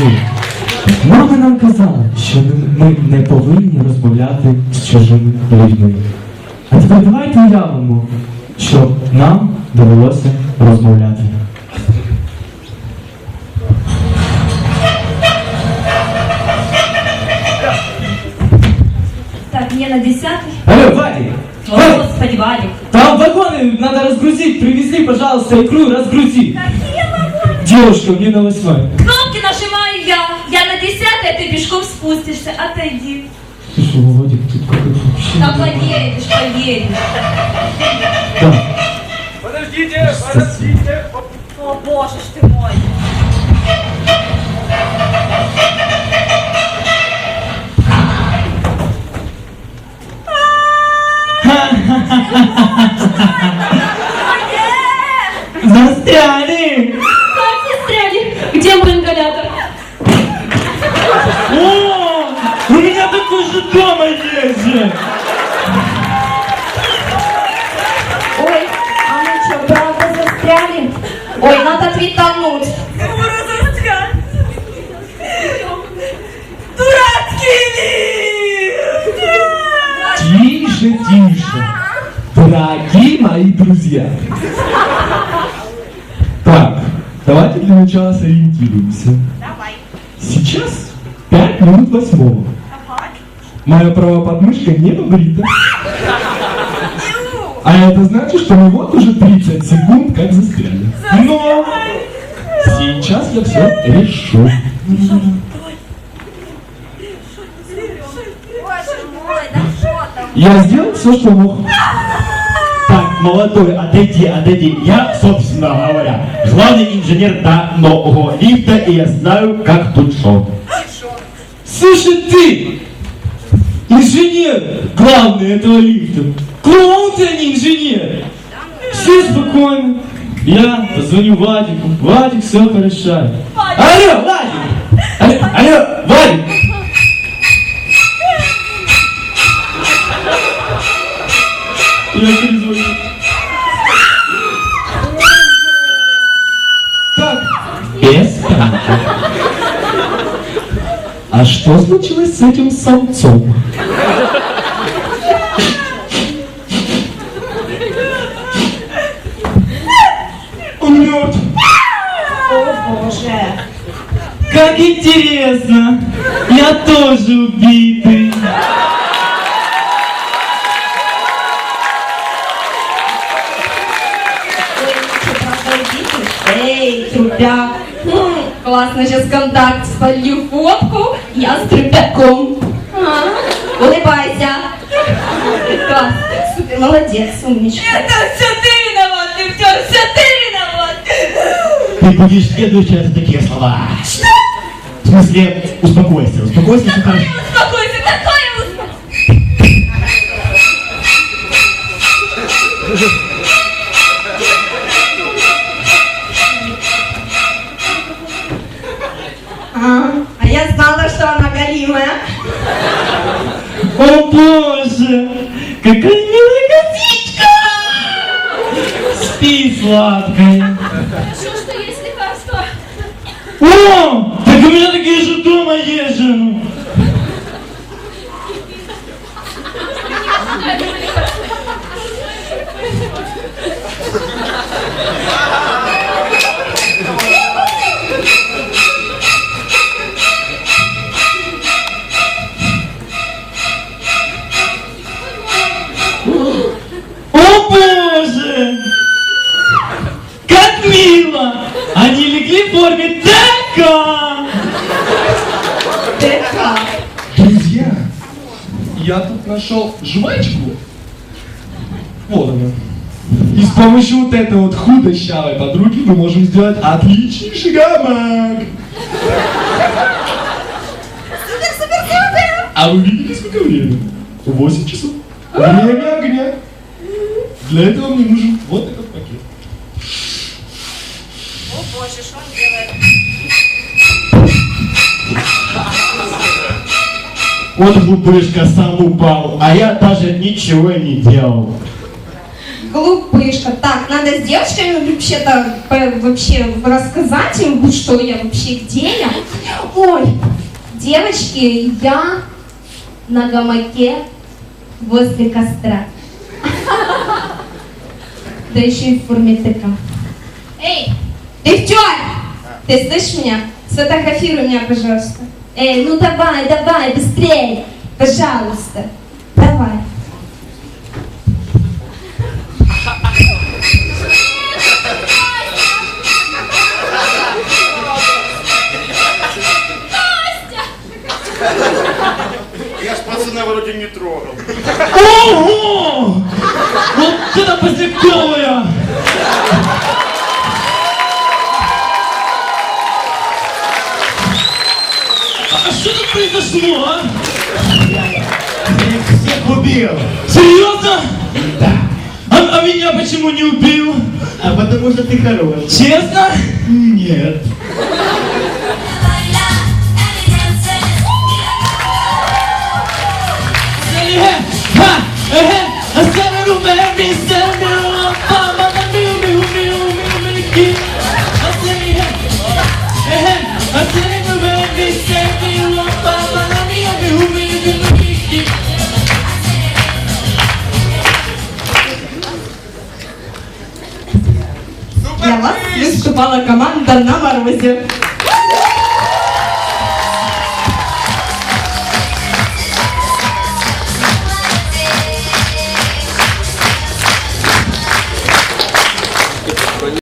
сили. Мама нам казала, що ми не повинні розмовляти з чужими людьми. А тепер давайте уявимо, що нам довелося розмовляти. Так, мне на десятый. Алло, Вадик! О, Вадик! Господи, Вадик. Там вагоны надо разгрузить, привезли, пожалуйста, икру разгрузи. Какие вагоны? Девушка, мне на восьмой. Кнопки пешком спустишься. Отойди. Ты что, Вадик, тут какой-то вообще... Да поедешь, поедешь. Да. Подождите, подождите. О, боже ж ты мой. Застряли! Как застряли? Где мой ингалятор? Тише. Дорогие мои друзья. Так, давайте для начала сориентируемся. Давай. Сейчас 5 минут восьмого. Моя правая подмышка не побрита. А это значит, что мы вот уже 30 секунд как застряли. Но сейчас я все решу. Я сделал все, что мог. Так, молодой, отойди, отойди. Я, собственно говоря, главный инженер данного лифта, и я знаю, как тут шел. Слушай, ты! Инженер главный этого лифта. Клоун ты, а не инженер. Все спокойно. Я позвоню Вадику. Вадик все порешает. Алло, Вадик! Алло, Вадик! Так, без паники. А что случилось с этим самцом? Он мертв. О, боже. Как интересно. Я тоже убитый. Эй, трупяк. Хм, классно сейчас контакт. Солью фотку. Я с трупяком. А, улыбайся. Класс. Супер, молодец, умничка. Это все ты виноват, ты все, все ты виноват. Ты будешь следующий раз такие слова. Что? В смысле, успокойся, успокойся, все хорошо. Успокойся, такое успокойся. А, а я знала, что она голимая. О боже, какая милая косичка! Спи, сладкая. Хорошо, что есть лекарство. О, так у меня такие же дома есть же. Я тут нашел жвачку. Вот она. И с помощью вот этой вот худощавой подруги мы можем сделать отличнейший гамак. Супер, супер, супер. А вы видите, сколько время? 8 часов. Время огня. Для этого мне нужен Вот глупышка сам упал, а я даже ничего не делал. глупышка. Так, надо с девочками вообще-то по- вообще рассказать им, что я вообще, где я. Ой, девочки, я на гамаке возле костра. Да еще и в форме тыка. Эй, девчонка! Ты слышишь меня? Сфотографируй меня, пожалуйста. Эй, ну давай, давай, быстрее. Пожалуйста. Произошло, а? Всех убил. Серьезно? Да. А, а меня почему не убил? А потому что ты хорош. Честно? Нет. Выступала команда на морозе.